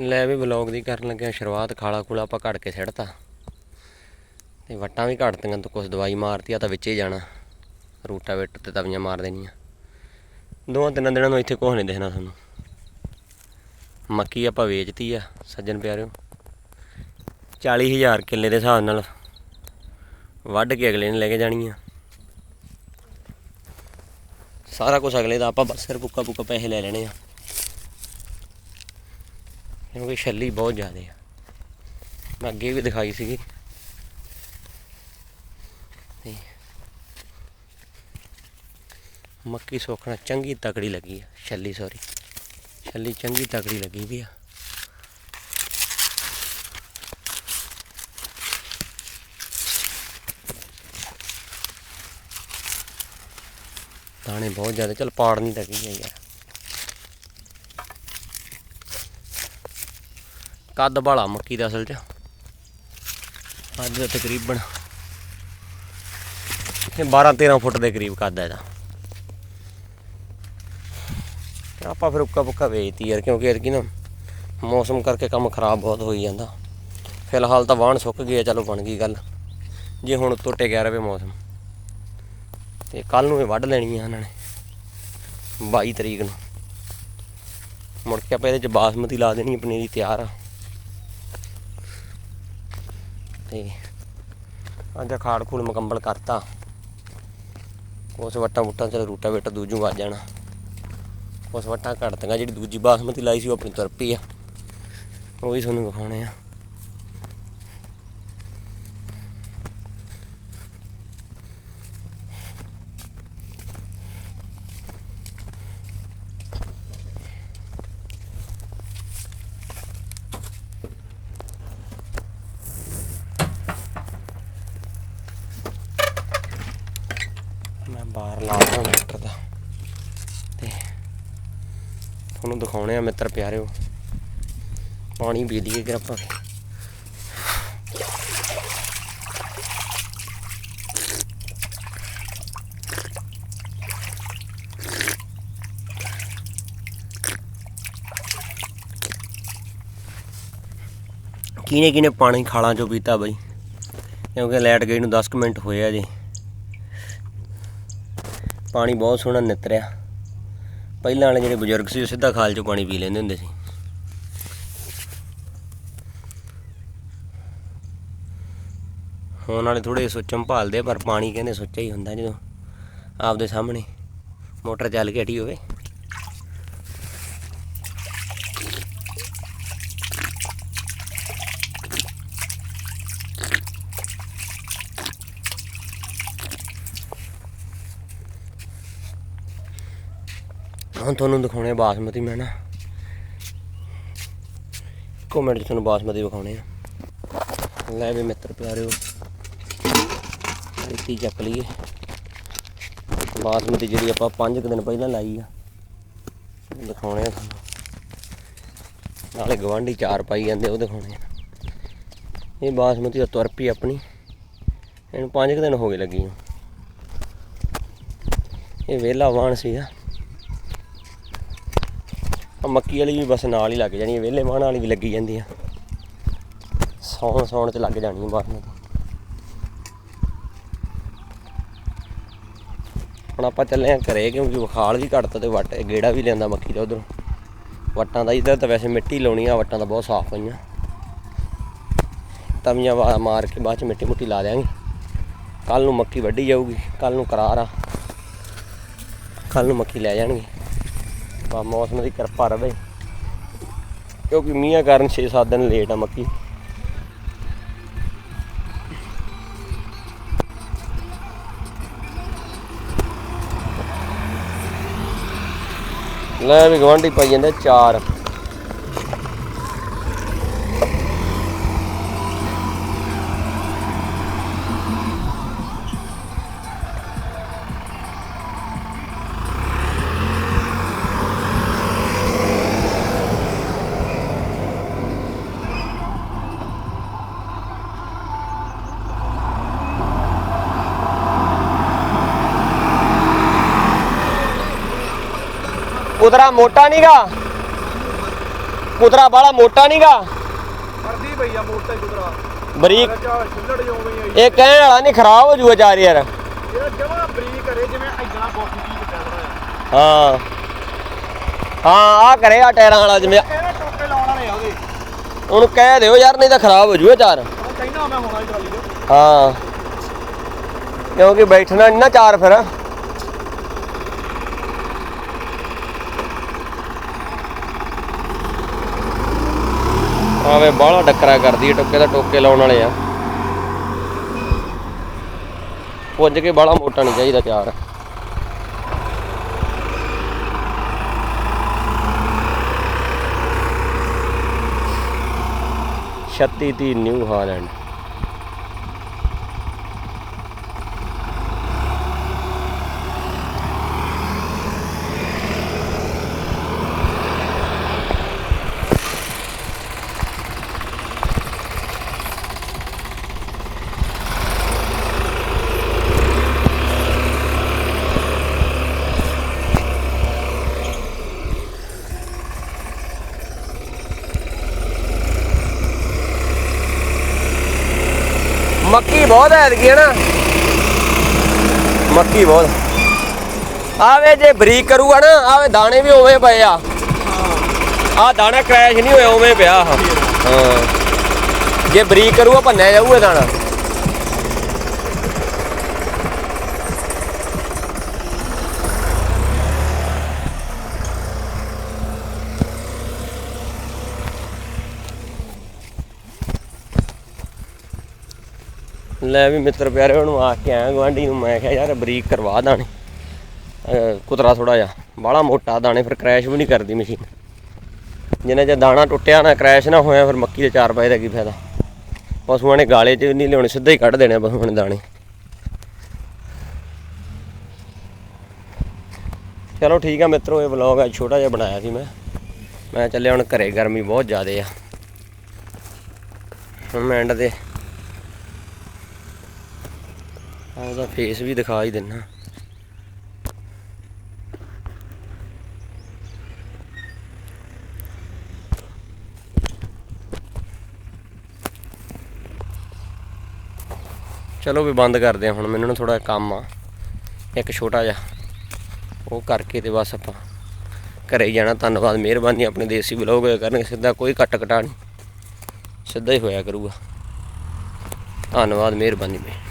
ਲੈ ਵੀ ਵਲੌਗ ਦੀ ਕਰਨ ਲੱਗਿਆ ਸ਼ੁਰੂਆਤ ਖਾਲਾ ਖੂਲਾ ਆਪਾਂ ਘੜ ਕੇ ਸਿੱਟਤਾ। ਤੇ ਵੱਟਾਂ ਵੀ ਘੜਤੀਆਂ ਤੋਂ ਕੁਝ ਦਵਾਈ ਮਾਰਤੀ ਆ ਤਾਂ ਵਿੱਚੇ ਹੀ ਜਾਣਾ। ਰੂਟਾਵੇਟਰ ਤੇ ਤਵੀਆਂ ਮਾਰ ਦੇਣੀਆਂ। ਦੋਵਾਂ ਤਿੰਨਾਂ ਦਿਨਾਂ ਨੂੰ ਇੱਥੇ ਕੁਛ ਨਹੀਂ ਦੇਖਣਾ ਤੁਹਾਨੂੰ ਮੱਕੀ ਆਪਾਂ ਵੇਚਤੀ ਆ, ਸੱਜਣ ਪਿਆਰਿਓ। 40000 ਕਿੱਲੇ ਦੇ ਹਿਸਾਬ ਨਾਲ ਵੱਢ ਕੇ ਅਗਲੇ ਨੇ ਲੈ ਕੇ ਜਾਣੀ ਆ ਸਾਰਾ ਕੁਝ ਅਗਲੇ ਦਾ, ਆਪਾਂ ਬਸ ਸਿਰ ਪੁੱਕਾ ਪੁੱਕਾ ਪੈਸੇ ਲੈ ਲੈਣੇ ਆ। ਕਿਉਂਕਿ ਛੱਲੀ ਬਹੁਤ ਜ਼ਿਆਦੇ ਆ। ਮੈਂ ਅੱਗੇ ਵੀ ਦਿਖਾਈ ਸੀਗੀ। ਤੇ ਮੱਕੀ ਸੋਖਣਾ ਚੰਗੀ ਤਕੜੀ ਲੱਗੀ ਆ, ਛੱਲੀ ਸੌਰੀ ਛੱਲੀ ਚੰਗੀ ਤਕੜੀ ਲੱਗੀ ਵੀ ਆ। ਦਾਣੇ ਬਹੁਤ ਜ਼ਿਆਦਾ, ਚਲ ਪਾੜ ਨਹੀਂ ਲੱਗੀ ਆ ਯਾਰ। ਕੱਦ ਬਾਲਾ ਮੱਕੀ ਦਾ ਅਸਲ 'ਚ। ਅੱਜ ਦਾ ਤਕਰੀਬਨ ਇਹ 12 13 ਫੁੱਟ ਦੇ ਕਰੀਬ ਕੱਦ ਹੈ ਇਹਦਾ। ਤੇ ਆਪਾਂ ਫਿਰ ਉੱਕਾ ਪੁੱਕਾ ਵੇਚਤੀ ਯਾਰ ਕਿਉਂਕਿ ਇਹ ਨਾ ਮੌਸਮ ਕਰਕੇ ਕੰਮ ਖਰਾਬ ਬਹੁਤ ਹੋਈ ਜਾਂਦਾ। ਫਿਲਹਾਲ ਤਾਂ ਵਾਹਣ ਸੁੱਕ ਗਏ ਆ, ਚਲੋ ਬਣ ਗਈ ਗੱਲ। ਜੇ ਹੁਣ ਉੱਤੋਂ ਟਿਕਿਆ ਰਵੇ ਮੌਸਮ। ਤੇ ਕੱਲ ਨੂੰ ਇਹ ਵੱਢ ਲੈਣੀ ਆ ਇਹਨਾਂ ਨੇ 22 ਤਰੀਕ ਨੂੰ। ਮੁੜ ਕੇ ਆਪਾਂ ਇਹਦੇ ਚ ਬਾਸਮਤੀ ਲਾ ਦੇਣੀ ਪਨੀਰੀ ਤਿਆਰ ਆ। ਤੇ ਅੱਜ ਖਾੜ ਖੂੜ ਮੁਕੰਮਲ ਕਰਤਾ। ਉਸ ਵੱਟਾਂ ਵੁੱਟਾਂ ਚਲ ਰੂਟਾ ਵੇਟਾ ਦੂਜੂ ਵੱਜ ਜਾਣਾ। ਉਸ ਵੱਟਾਂ ਘੜਤੀਆਂ ਜਿਹੜੀ ਦੂਜੀ ਬਾਸਮਤੀ ਲਾਈ ਸੀ ਉਹ ਆਪਣੀ ਤੁਰਪੀ ਆ। ਉਹ ਵੀ ਤੁਹਾਨੂੰ ਵਿਖਾਉਣੇ ਆ ਮੈਂ ਬਾਹਰ ਲਾਉਂਦਾ ਮੋਟਰ ਦਾ ਤੇ ਤੁਹਾਨੂੰ ਦਿਖਾਉਣੇ ਆ ਮਿੱਤਰ ਪਿਆਰਿਓ। ਪਾਣੀ ਪੀ ਲਈਏ ਕਿ ਆਪਾਂ। ਕਿਨੇ ਕਿਨੇ ਪਾਣੀ ਖਾਲਾਂ ਚੋਂ ਪੀਤਾ ਬਈ? ਕਿਉਂਕਿ ਲਾਈਟ ਗਈ ਨੂੰ 10 ਕੁ ਮਿੰਟ ਹੋਏ ਆ ਜੀ ਪਾਣੀ ਬਹੁਤ ਸੋਹਣਾ ਨਿਤਰਿਆ। ਪਹਿਲਾਂ ਵਾਲੇ ਜਿਹੜੇ ਬਜ਼ੁਰਗ ਸੀ ਉਹ ਸਿੱਧਾ ਖਾਲ ਚੋਂ ਪਾਣੀ ਪੀ ਲੈਂਦੇ ਹੁੰਦੇ ਸੀ। ਹੁਣ ਵਾਲੇ ਥੋੜੇ ਸੁੱਚਮ ਭਾਲਦੇ ਪਰ ਪਾਣੀ ਕਹਿੰਦੇ ਸੁੱਚਾ ਹੀ ਹੁੰਦਾ ਜਦੋਂ ਆਪਦੇ ਸਾਹਮਣੇ ਮੋਟਰ ਚੱਲ ਕੇ ਹਟੀ ਹੋਵੇ। ਹੁਣ ਤੁਹਾਨੂੰ ਦਿਖਾਉਣੇ ਆ ਬਾਸਮਤੀ ਮੈਂ ਨਾ। ਇੱਕੋ ਮਿੰਟ 'ਚ ਤੁਹਾਨੂੰ ਬਾਸਮਤੀ ਵਿਖਾਉਣੇ ਆ। ਲੈ ਵੀ ਮਿੱਤਰ ਪਿਆਰਿਓ ਇੱਤੀ ਚੱਕ ਲਈਏ। ਬਾਸਮਤੀ ਜਿਹੜੀ ਆਪਾਂ 5 ਦਿਨ ਪਹਿਲਾਂ ਲਾਈ ਆ ਦਿਖਾਉਣੇ ਆ ਤੁਹਾਨੂੰ। ਨਾਲੇ ਗਵਾਂਢੀ ਚਾਰ ਪਾਈ ਜਾਂਦੇ, ਉਹ ਦਿਖਾਉਣੇ ਆ। ਇਹ ਬਾਸਮਤੀ ਦਾ ਤੁਰ ਪਈ ਆਪਣੀ। ਇਹਨੂੰ 5 ਦਿਨ ਹੋ ਗਏ ਲੱਗੀ ਇਹ ਵੇਲਾ ਵਾਣ ਸੀਗਾ। ਆ ਮੱਕੀ ਵਾਲੀ ਵੀ ਬਸ ਨਾਲ ਹੀ ਲੱਗ ਜਾਣੀ ਹੈ ਵਿਹਲੇ ਮਾਣ ਵਾਲੀ ਵੀ ਲੱਗੀ ਜਾਂਦੀ ਆ। ਸੌਣ ਸੌਣ ਚ ਲੱਗ ਜਾਣੀ ਬਾਹਰ ਨੂੰ। ਹੁਣ ਆਪਾਂ ਚੱਲੇ ਆ ਘਰੇ, ਕਿਉਂਕਿ ਵਖਾਲ ਵੀ ਘਟਤਾ ਤੇ ਵੱਟ, ਗੇੜਾ ਵੀ ਲੈਂਦਾ ਮੱਕੀ ਦਾ ਉਧਰ। ਵੱਟਾਂ ਦਾ ਇੱਧਰ ਤਾਂ ਵੈਸੇ ਮਿੱਟੀ ਲਾਉਣੀ ਆ, ਵੱਟਾਂ ਤਾਂ ਬਹੁਤ ਸਾਫ਼ ਹੋਈਆਂ। ਤਵੀਆਂ ਵਾ- ਮਾਰ ਕੇ ਬਾਅਦ ਚ ਮਿੱਟੀ ਮੁੱਟੀ ਲਾ ਦਿਆਂਗੇ। ਕੱਲ ਨੂੰ ਮੱਕੀ ਵੱਢੀ ਜਾਊਗੀ ਕੱਲ ਨੂੰ ਕਰਾਰ ਆ। ਕੱਲ ਨੂੰ ਮੱਕੀ ਲੈ ਜਾਣਗੇ। ਬਾ ਮੌਸਮ ਦੀ ਕਿਰਪਾ ਰਵੇ। ਕਿਉਂਕਿ ਮੀਂਹਾਂ ਕਾਰਨ 6-7 ਦਿਨ ਲੇਟ ਆ ਮੱਕੀ। ਲੈ ਵੀ ਗਵਾਂਢੀ ਪਾਈ ਜਾਂਦੇ ਚਾਰ। ਉਤਰਾ ਮੋਟਾ ਨਹੀਂਗਾ ਕੁਤਰਾ ਬਾਲਾ ਮੋਟਾ ਨਹੀਂਗਾ ਕਰਦੀ ਪਈ ਆ ਮੋਟਾ ਹੀ ਕੁਦਰਾ ਬਰੀਕ। ਚਾ ਛਿੱਲੜ ਜਿਵੇਂ ਹੀ ਆਈ ਇਹ ਕਹਿਣ ਵਾਲਾ ਨਹੀਂ ਖਰਾਬ ਹੋ ਜੂਗਾ ਚਾਰ ਯਾਰ। ਜਿਹੜਾ ਜਮਾ ਬਰੀਕ ਕਰੇ ਜਿਵੇਂ ਐਦਾਂ ਬੋਟੀ ਕੀ ਕਰਦਾ ਹਾਂ। ਹਾਂ ਆ ਕਰੇਗਾ ਟਾਇਰਾਂ ਵਾਲਾ ਜਿਵੇਂ ਇਹਨੇ ਟੋਕੇ ਲਾਉਣ ਵਾਲੇ ਆ ਉਹਦੇ? ਉਹਨੂੰ ਕਹਿ ਦਿਓ ਯਾਰ ਨਹੀਂ ਤਾਂ ਖਰਾਬ ਹੋ ਜੂਗਾ ਚਾਰ। ਕਹਿੰਦਾ ਮੈਂ ਹੋਣਾ ਹੀ ਟਰਾਲੀ ਦੇ ਹਾਂ। ਕਿਉਂਕਿ ਬੈਠਣਾ ਨਹੀਂ ਨਾ ਚਾਰ ਫਿਰ। ਆਵੇ, ਬਾਹਲਾ ਡੱਕਰਾ ਕਰਦੀ ਹੈ ਟੋਕੇ ਦਾ ਟੋਕੇ ਲਾਉਣ ਵਾਲੇ ਆ। ਪੁੱਜ ਕੇ ਬਾਹਲਾ ਮੋਟਾ ਨਹੀਂ ਚਾਹੀਦਾ ਚਾਰ ਛੱਤੀ ਤੀ ਨਿਊ ਹਾਲੈਂਡ। ਮੱਕੀ ਬਹੁਤ ਐਤਕੀ ਹੈ ਨਾ ਮੱਕੀ ਬਹੁਤ। ਆਵੇ ਜੇ ਬਰੀਕ ਕਰੂਗਾ ਨਾ ਆਵੇ ਦਾਣੇ ਵੀ ਉਵੇਂ ਪਏ ਆ। ਆ ਦਾਣਾ ਕ੍ਰੈਸ਼ ਨਹੀਂ ਹੋਇਆ ਉਵੇਂ ਪਿਆ। ਹਾਂ। ਜੇ ਬਰੀਕ ਕਰੂਗਾ ਭੰਨਿਆ ਜਾਊਗਾ ਦਾਣਾ। ਲੈ ਵੀ ਮਿੱਤਰ ਪਿਆਰੇ, ਉਹਨੂੰ ਆ ਕੇ ਆਇਆ ਗਵਾਂਢੀ ਨੂੰ, ਮੈਂ ਕਿਹਾ ਯਾਰ ਬਰੀਕ ਕਰਵਾ ਦਾਣੇ। ਕੁਤਰਾ ਥੋੜਾ ਜਿਹਾ, ਬਾਹਲਾ ਮੋਟਾ ਦਾਣੇ, ਫਿਰ ਕ੍ਰੈਸ਼ ਵੀ ਨਹੀਂ ਕਰਦੀ ਮਸ਼ੀਨ ਜਿੰਨੇ ਜੇ ਦਾਣਾ ਟੁੱਟਿਆ ਨਾ ਕ੍ਰੈਸ਼ ਨਾ ਹੋਇਆ, ਫਿਰ ਮੱਕੀ ਦੇ ਚਾਰ ਪਾਏ ਦਾ ਕੀ ਫਾਇਦਾ। ਪਸ਼ੂਆਂ ਨੇ ਗਾਲੇ 'ਚ ਨਹੀਂ ਲਿਆਉਣੇ, ਸਿੱਧਾ ਹੀ ਕੱਢ ਦੇਣੇ ਪਸ਼ੂਆਂ ਨੇ ਦਾਣੇ। ਚਲੋ ਠੀਕ ਆ ਮਿੱਤਰੋ, ਇਹ ਵਲੌਗ ਅੱਜ ਛੋਟਾ ਜਿਹਾ ਬਣਾਇਆ ਸੀ ਮੈਂ। ਮੈਂ ਚੱਲਿਆ ਹੁਣ ਘਰੇ, ਗਰਮੀ ਬਹੁਤ ਜ਼ਿਆਦੇ ਆ। ਹੁਣ ਮੈਂ ਐਂਡ ਤੇ ਆ ਉਹਦਾ ਫੇਸ ਵੀ ਦਿਖਾ ਹੀ ਦਿੰਨਾ। ਚਲੋ ਵੀ ਬੰਦ ਕਰਦੇ ਆ ਹੁਣ, ਮੈਨੂੰ ਨਾ ਥੋੜਾ ਕੰਮ ਆ। ਇੱਕ ਛੋਟਾ ਜਿਹਾ, ਉਹ ਕਰਕੇ ਤੇ ਬਸ ਆਪਾਂ ਘਰੇ ਹੀ ਜਾਣਾ। ਧੰਨਵਾਦ, ਮਿਹਰਬਾਨੀ ਆਪਣੇ ਦੇਸੀ ਬਲੌਗ ਕਰਨਗੇ ਸਿੱਧਾ ਕੋਈ ਕੱਟ ਕਟਾ ਨਹੀਂ। ਸਿੱਧਾ ਹੀ ਹੋਇਆ ਕਰੂਗਾ। ਧੰਨਵਾਦ, ਮਿਹਰਬਾਨੀ ਬਈ